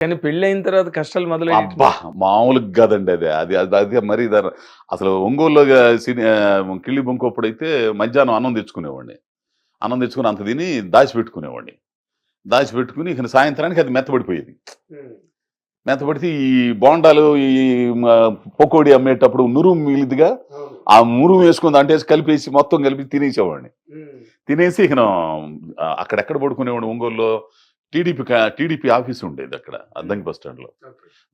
కానీ పెళ్ళి అయిన తర్వాత కష్టాలు మొదలయ్యి అబ్బా! మామూలుగా కాదండి అది. అది అది అది మరి దాని- అసలు ఒంగోలులో సినీ కిళ్ళి బొంకోప్పుడైతే మధ్యాహ్నం అన్నం తెచ్చుకునేవాడిని. అన్నం తెచ్చుకుని అంత తిని దాచిపెట్టుకునేవాడిని. దాచిపెట్టుకుని ఇక సాయంత్రానికి అది మెత్తబడిపోయేది. మెత్తబడితే ఈ బోండాలు ఈ పకోడీ అమ్మేటప్పుడు నురుము మిగిలిదిగా ఆ మురుము వేసుకుని వేసి కలిపేసి మొత్తం కలిపి తినేసేవాడిని. తినేసి ఇక అక్కడెక్కడ పడుకునేవాడిని ఒంగోలులో? టీడీపీ టీడీపీ ఆఫీస్ ఉండేది అక్కడ అద్దంకి బస్ స్టాండ్లో.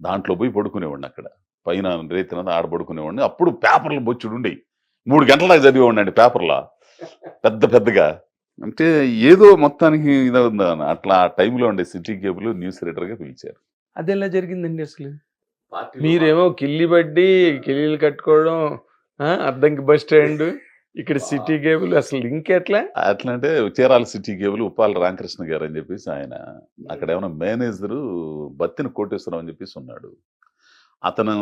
దాంట్లో పోయి పడుకునేవాడిని అక్కడ. పైన రేతిన ఆడ పడుకునేవాడిని. అప్పుడు పేపర్లు బొచ్చుడు ఉండేవి మూడు గంటల దాకా చదివేవాడిని అండి పేపర్లో. పెద్ద పెద్దగా. అంటే ఏదో మొత్తానికి ఇదవుందా అట్లా ఆ టైంలో ఉండే సిటీ కేబుల్ న్యూస్ రీడర్గా పిలిచారు. అది ఎలా జరిగిందండి అసలు? మీరేమో కిల్లి బడ్డి కిల్లీలు కట్టుకోవడం ఆ, అద్దంకి బస్ స్టాండ్. ఇక్కడ సిటీ కేబుల్ అసలు లింక్ ఎట్లా? అట్లా అంటే చీరాల సిటీ కేబుల్ ఉప్పాల రామకృష్ణ గారు అని చెప్పేసి ఆయన అక్కడ ఏమైనా మేనేజరు బత్తిన కోటేశ్వరం అని చెప్పేసి ఉన్నాడు. అతను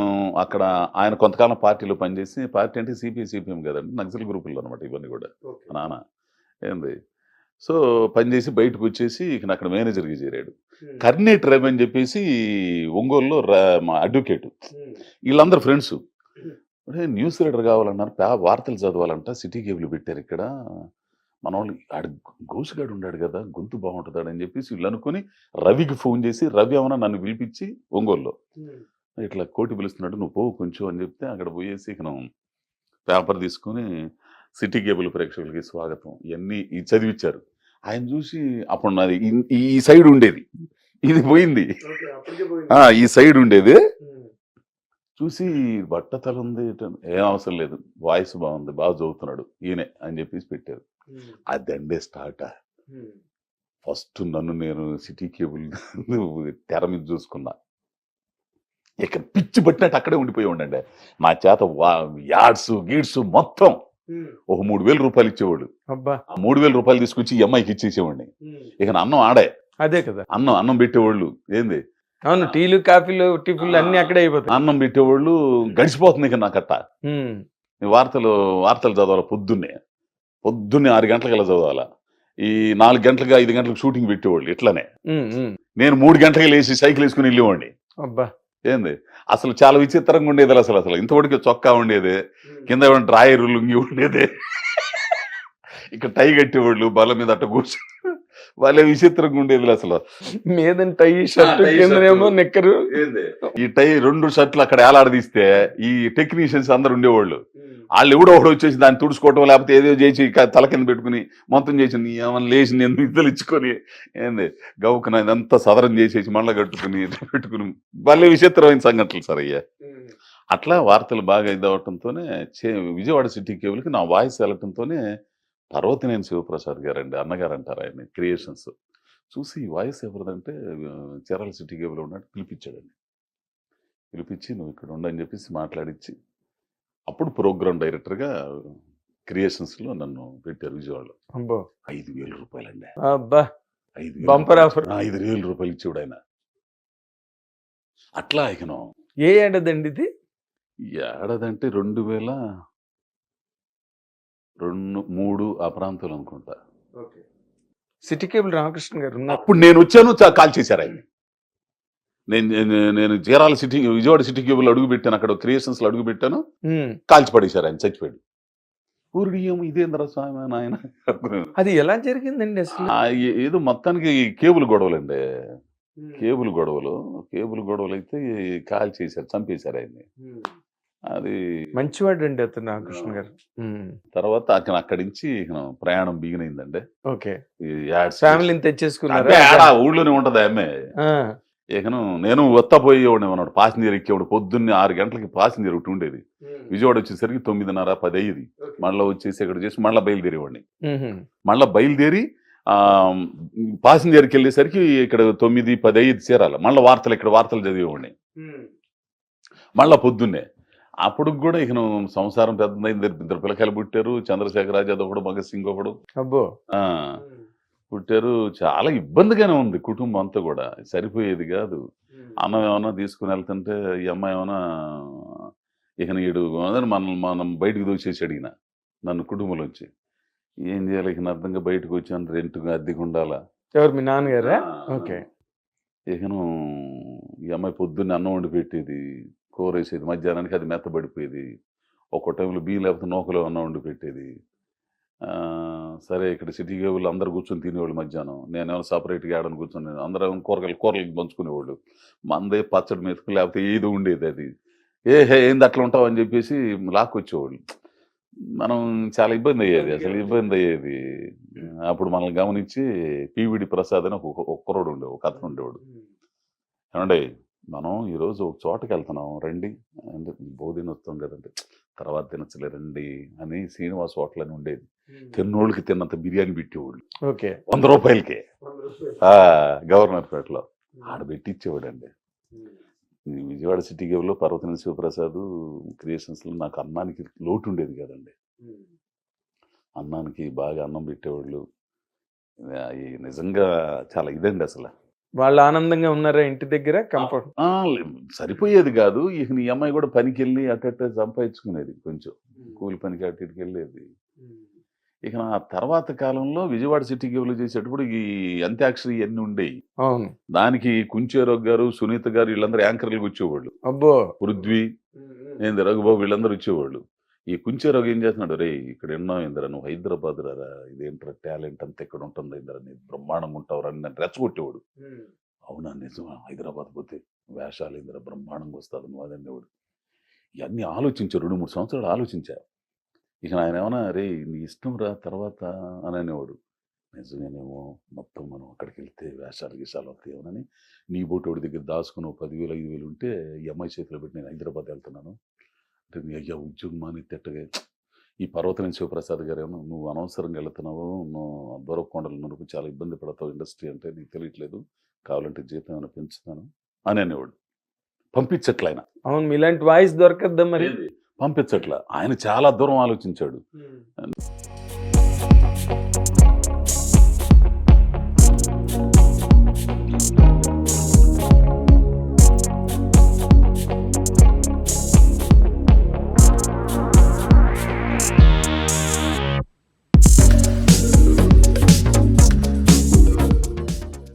అక్కడ ఆయన కొంతకాలం పార్టీలో పనిచేసి పార్టీ అంటే సిపిఐ సిపిఎం కదండి నక్సల్ గ్రూపుల్లో అనమాట ఇవన్నీ కూడా. నాన్న ఏంది? సో పనిచేసి బయటకు వచ్చేసి ఇక అక్కడ మేనేజర్గా చేరాడు. కర్నేట్ రవి అని చెప్పేసి ఒంగోలులో అడ్వకేట్. వీళ్ళందరూ ఫ్రెండ్స్. ఒరేయ్, న్యూస్ రీడర్ కావాలన్నారు. పే వార్తలు చదవాలంట. సిటీ కేబుల్ పెట్టారు ఇక్కడ. మన వాళ్ళు ఆడ గోసుగాడు ఉన్నాడు కదా గొంతు బాగుంటుందాడు అని చెప్పేసి వీళ్ళు అనుకుని రవికి ఫోన్ చేసి రవి ఏమన్నా నన్ను పిలిపించి ఒంగోలులో ఇట్లా కోటి పిలుస్తున్నాడు నువ్వు పో కొంచెం అని చెప్తే అక్కడ పోయేసి ఇక పేపర్ తీసుకొని సిటీ కేబుల్ ప్రేక్షకులకి స్వాగతం. ఇవన్నీ చదివిచ్చారు. ఆయన చూసి అప్పుడు నాది ఈ- ఈ సైడ్ ఉండేది. ఇది పోయింది. ఆ, ఈ సైడ్ ఉండేది. చూసి బట్టతల ఉంది ఇటు- ఏం అవసరం లేదు. వాయిస్ బాగుంది బాగా చదువుతున్నాడు ఈయనే అని చెప్పేసి పెట్టారు. అదండే స్టార్ట్ ఫస్ట్ నన్ను నేను సిటీ కేబుల్ తెర మీద చూసుకున్నా. ఇక పిచ్చి పట్టినట్టు అక్కడే ఉండిపోయి ఉండండి. నా చేత యాడ్స్ గీడ్స్ మొత్తం ఒక మూడు వేల రూపాయలు ఇచ్చేవాడు అబ్బా! ఆ మూడు వేల రూపాయలు తీసుకొచ్చి ఈ అమ్మాయికి ఇచ్చేసేవాడిని. ఇక అన్నం ఆడే. అదే కదా. అన్నం అన్నం పెట్టేవాళ్ళు. ఏంది? అవును టీలు కాఫీలు టిఫిన్లు అన్ని అక్కడే అయిపోతాయి. అన్నం పెట్టేవాళ్ళు గడిచిపోతుంది ఇక నాకట్ట. ఈ వార్తలు వార్తలు చదవాలి పొద్దున్నే? పొద్దున్నే ఆరు గంటలకల్లా చదవాలా? ఈ నాలుగు గంటలకు ఐదు గంటలకు షూటింగ్ పెట్టేవాళ్ళు ఇట్లనే. నేను మూడు గంటలకి లేచి సైకిల్ వేసుకుని వెళ్ళేవాడిని. అబ్బా! ఏంది? అసలు చాలా విచిత్రంగా ఉండేది అసలు అసలు. ఇంతవరకు చొక్కా ఉండేది కింద డ్రాయర్ లుంగి ఉండేది. ఇక్కడ టై కట్టేవాళ్ళు బల మీద అట్ట కూర్చో వాళ్ళే విచిత్రంగా ఉండేది అసలు. మీద టై షర్ట్ కిందనేమో షర్టు. నిక్కరు. ఈ టై రెండు షర్ట్లు అక్కడ ఏలాడదీస్తే ఈ టెక్నీషియన్స్ అందరు ఉండేవాళ్ళు. వాళ్ళు ఎవడో ఒకడు వచ్చేసి దాన్ని తుడుచుకోవటం లేకపోతే ఏదో చేసి తల కింద పెట్టుకుని మొత్తం చేసి నీ ఏమన్నా లేచి నేను నిద్రలు ఇచ్చుకొని ఏంది? గవ్వుకున్న ఇదంతా సదరం చేసేసి మళ్ళీ కట్టుకుని పెట్టుకుని భలే విచిత్రమైన సంఘటనలు సార్ అయ్యా. అట్లా వార్తలు బాగా ఇదవటంతోనే విజయవాడ సిటీ కేబుల్కి నా వాయిస్ వెళ్ళటంతోనే పర్వతనేని శివప్రసాద్ గారు అండి అన్నగారు అంటారు ఆయన క్రియేషన్స్. చూసి వాయిస్ ఎవరిదంటే చీరాల సిటీ కేబుల్ ఉన్నట్టు పిలిపించాడండి. పిలిపించి నువ్వు ఇక్కడ ఉండని చెప్పేసి మాట్లాడించి అప్పుడు ప్రోగ్రామ్ డైరెక్టర్గా క్రియేషన్స్లో నన్ను పెట్టారు విజయవాడలో. ఐదు వేల రూపాయలండి. అబ్బా! ఐదు Bumper offer. ఐదు వేల రూపాయలు ఇచ్చేవాడు ఆయన. అట్లా ఇకను ఏ ఏడాదండి ఇది? ఏడాదంటే రెండు వేల రెండు మూడు ఆ ప్రాంతంలో అనుకుంటా సిటీ కేబుల్ రామకృష్ణ గారు ఉన్నారు. అప్పుడు నేను వచ్చాను కాల్ చేశారు ఆయన. నేను నేను- Chirala city Vijayawada city cable అడుగు పెట్టాను అక్కడ క్రియేషన్స్లో అడుగు పెట్టాను. కాల్చి పడేశారు ఆయన చచ్చిపోయాడు. ఊరుడి ఏమో ఇదేంద్ర స్వామి అని ఆయన అది ఎలా జరిగిందండి అసలు? ఏదో మొత్తానికి కేబుల్ గొడవలండి. కేబుల్ గొడవలు కేబుల్ గొడవలు అయితే కాల్ చేశారు చంపేశారు ఆయన్ని. అది మంచివాడు అండి అతను రామకృష్ణ గారు. తర్వాత అక్కడ అక్కడి నుంచి ప్రయాణం బిగినైందండి. ఓకే. ఫ్యామిలీని తెచ్చేసుకున్నారా? ఊళ్ళోనే ఉంటది ఆమె ఇకను నేను వత్తపోయేవాడిని అన్నాడు. పాసింజర్ ఎక్కేవాడు. పొద్దున్నే ఆరు గంటలకి పాసింజర్ ఒకటి ఉండేది. విజయవాడ వచ్చేసరికి తొమ్మిదిన్నర పది అయ్యేది. మళ్ళీ వచ్చేసి ఇక్కడ చేసి మళ్ళీ బయలుదేరేవాడిని. మళ్ళీ బయలుదేరి ఆ, పాసింజర్కి వెళ్ళేసరికి ఇక్కడ తొమ్మిది పది అయ్యేది చేరాలి. మళ్ళీ వార్తలు ఇక్కడ వార్తలు చదివేవాడిని. మళ్ళీ పొద్దున్నే అప్పుడు కూడా ఇక సంసారం పెద్దదైంది ఇద్దరు పిల్లకాయలు పుట్టారు చంద్రశేఖర్ రాజు అదొకడు భగత్ సింగ్ ఒకడు. అబ్బో. ఆ, పుట్టారు. చాలా ఇబ్బందిగానే ఉంది కుటుంబం అంతా కూడా. సరిపోయేది కాదు. అన్నం ఏమైనా తీసుకుని వెళ్తుంటే ఈ అమ్మాయి ఏమైనా ఇక నీడు అదని మనం మనం బయటకు దూచేసి అడిగిన నన్ను కుటుంబంలోంచి. ఏం చేయాలి? ఇక అర్థంగా బయటకు వచ్చాను రెంట్గా అద్దెకు ఉండాలా? ఎవరు? మీ నాన్నగారా? ఓకే. ఇకను అమ్మాయి పొద్దున్నే అన్నం వండి పెట్టేది. కూర వేసేది మధ్యాహ్నానికి అది మెత్తబడిపోయేది. ఒక్కో టైంలో బియ్యం లేకపోతే నూకలో అన్నం వండి పెట్టేది. సరే ఇక్కడ సిటీ కేబుల్ అందరు కూర్చొని తినేవాళ్ళు మధ్యాహ్నం. నేనేమో సపరేట్గా ఆడని కూర్చొని అందరం కూరగాయలు కూరలు పంచుకునేవాళ్ళు. మందే పచ్చడి మెతుకు లేకపోతే ఏదో ఉండేది అది. ఏ హే ఏంది అట్లా ఉంటావు అని చెప్పేసి లాక్కొచ్చేవాళ్ళు. మనం చాలా ఇబ్బంది అయ్యేది. అసలు ఇబ్బంది అయ్యేది. అప్పుడు మనల్ని గమనించి పివిడి ప్రసాద్ అని ఒక ఒక్కరోడు ఉండే ఒక అతను ఉండేవాడు. ఏమండి? మనం ఈరోజు ఒక చోటకి వెళ్తున్నాం. రండి. అంటే బోధిన వస్తాం కదండి. తర్వాత తినచ్చలే రండి అని శ్రీనివాస్ హోటల్ అని ఉండేది. తిన్నోళ్ళకి తిన్నంత బిర్యానీ పెట్టేవాళ్ళు. ఓకే. వంద రూపాయలకే. గవర్నర్ పేటలో. ఆడ పెట్టి ఇచ్చేవాడండి ఈ విజయవాడ సిటీ గేవ్లో పర్వతన శివప్రసాద్ క్రియేషన్స్లో నాకు అన్నానికి లోటు ఉండేది కదండి అన్నానికి బాగా అన్నం పెట్టేవాళ్ళు. నిజంగా చాలా ఇదండి అసలు. వాళ్ళు ఆనందంగా ఉన్నారా ఇంటి దగ్గర? కంఫర్ట్. సరిపోయేది కాదు. ఇక నీ అమ్మాయి కూడా పనికి వెళ్ళి అట్ట సంపాదించుకునేది కొంచెం. కూలి పనికి అటు ఇటుకి వెళ్ళేది. ఇక నా తర్వాత కాలంలో విజయవాడ సిటీ గేవ్లో చేసేటప్పుడు ఈ అంత్యాక్షరి ఇవన్నీ ఉండేవి అవును. దానికి కుంచేరావు గారు సునీత గారు వీళ్ళందరూ యాంకర్లకు వచ్చేవాళ్ళు. అబ్బో! పృథ్వీ ఏంది రఘుబాబు వీళ్ళందరూ వచ్చేవాళ్ళు. ఈ కుంచేరావు ఏం చేస్తున్నాడు? రే ఇక్కడ ఎన్నో ఇందిరా నువ్వు హైదరాబాద్ రా ఇదేంట్రా టాలెంట్ అంతా ఇక్కడ ఉంటుంది ఇందిరా నీ బ్రహ్మాండంగా ఉంటావు రా నన్ను రెచ్చగొట్టేవాడు. అవునా నిజమా? హైదరాబాద్ పోతే వేషాలు ఇందిరా బ్రహ్మాండంగా వస్తుంది నువ్వు అదనేవాడు ఇవన్నీ ఆలోచించారు రెండు మూడు సంవత్సరాలు ఆలోచించా. ఇక ఆయన ఏమన్నా రే నీ ఇష్టం రా తర్వాత అని అనేవాడు. నిజమేనేమో మొత్తం మనం అక్కడికి వెళ్తే వేషాలు గీషాలు వస్తాయేమోనని నీ బోటోడి దగ్గర దాచుకుని పదివేలు ఐదు వేలు ఉంటే ఈ అమ్మాయి చేతిలో పెట్టి నేను హైదరాబాద్ వెళ్తున్నాను. నీ అయ్యా ఉద్యోగం మాని తిట్టగా. ఈ పర్వతన శివప్రసాద్ గారు ఏమో నువ్వు అనవసరంగా వెళ్తున్నావు నువ్వు దూరకొండలు నువ్వు చాలా ఇబ్బంది పడతావు ఇండస్ట్రీ అంటే నీకు తెలియట్లేదు కావాలంటే జీతం ఏమైనా పెంచుతాను అని అనేవాడు. పంపించట్ల ఆయన అవును మీలాంటి వాయిస్ దొరకద్దా మరి? పంపించట్ల. ఆయన చాలా దూరం ఆలోచించాడు.